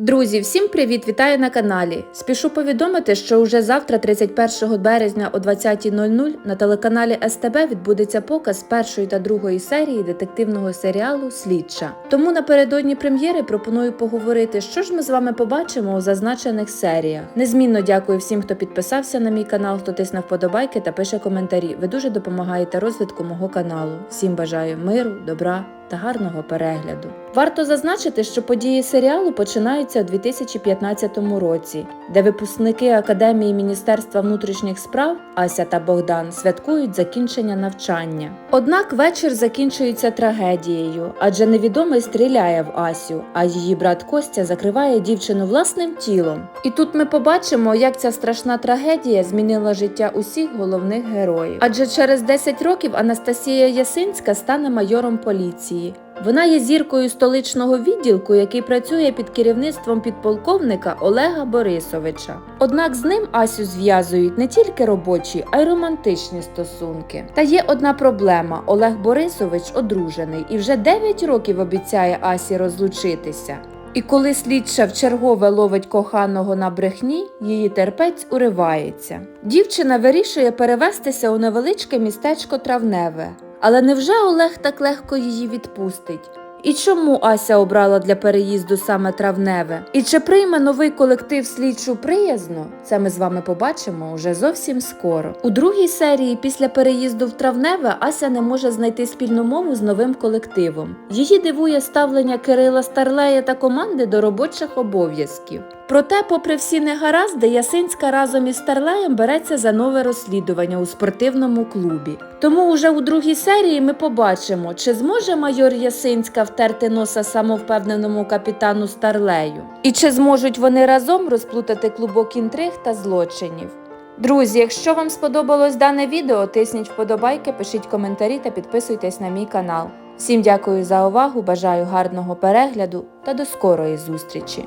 Друзі, всім привіт! Вітаю на каналі. Спішу повідомити, що уже завтра, 31 березня о 20.00 на телеканалі СТБ відбудеться показ першої та другої серії детективного серіалу Слідча. Тому напередодні прем'єри пропоную поговорити, що ж ми з вами побачимо у зазначених серіях. Незмінно дякую всім, хто підписався на мій канал, хто тисне вподобайки та пише коментарі. Ви дуже допомагаєте розвитку мого каналу. Всім бажаю миру, добра та гарного перегляду. Варто зазначити, що події серіалу починаються у 2015 році, де випускники Академії Міністерства внутрішніх справ Ася та Богдан святкують закінчення навчання. Однак вечір закінчується трагедією, адже невідомий стріляє в Асю, а її брат Костя закриває дівчину власним тілом. І тут ми побачимо, як ця страшна трагедія змінила життя усіх головних героїв. Адже через 10 років Анастасія Ясинська стане майором поліції. Вона є зіркою столичного відділку, який працює під керівництвом підполковника Олега Борисовича. Однак з ним Асю зв'язують не тільки робочі, а й романтичні стосунки. Та є одна проблема: Олег Борисович одружений і вже 9 років обіцяє Асі розлучитися. І коли слідча вчергове ловить коханого на брехні, її терпець уривається. Дівчина вирішує перевестися у невеличке містечко Травневе. Але невже Олег так легко її відпустить? І чому Ася обрала для переїзду саме травневе? І чи прийме новий колектив слідчу приязно? Це ми з вами побачимо уже зовсім скоро. У другій серії, після переїзду в травневе, Ася не може знайти спільну мову з новим колективом. Її дивує ставлення Кирила Старлея та команди до робочих обов'язків. Проте, попри всі негаразди, Ясинська разом із Старлеєм береться за нове розслідування у спортивному клубі. Тому уже у другій серії ми побачимо, чи зможе майор Ясинська втерти носа самовпевненому капітану Старлею, і чи зможуть вони разом розплутати клубок інтриг та злочинів. Друзі, якщо вам сподобалось дане відео, тисніть вподобайки, пишіть коментарі та підписуйтесь на мій канал. Всім дякую за увагу, бажаю гарного перегляду та до скорої зустрічі!